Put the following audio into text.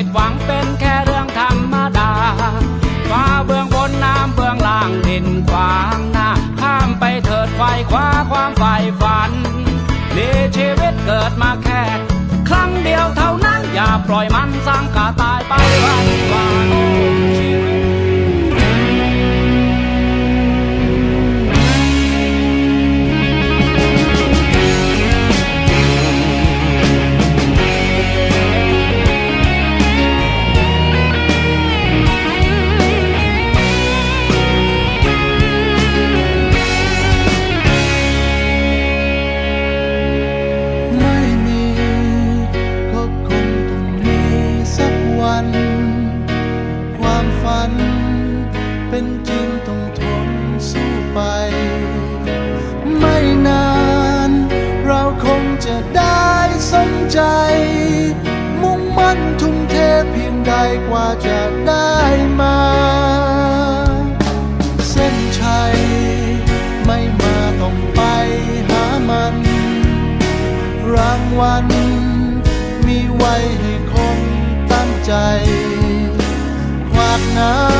ผิดหวังเป็นแค่เรื่องธรรมดา ฟ้าเบื้องบนน้ำเบื้องล่างดินขวางหน้า ข้ามไปเถิดไฟคว้าความใฝ่ฝันมีชีวิตเกิดมาแค่ ครั้งเดียวเท่านั้นอย่าปล่อยมันสร้างกาตายไปวันวัน สนใจ มุ่งมั่นทุ่มเทเพียงใดกว่าจะได้มา เส้นชัย ไม่มาต้องไปหามัน รางวัลมีไว้ให้คงตั้งใจ ควากน้ำ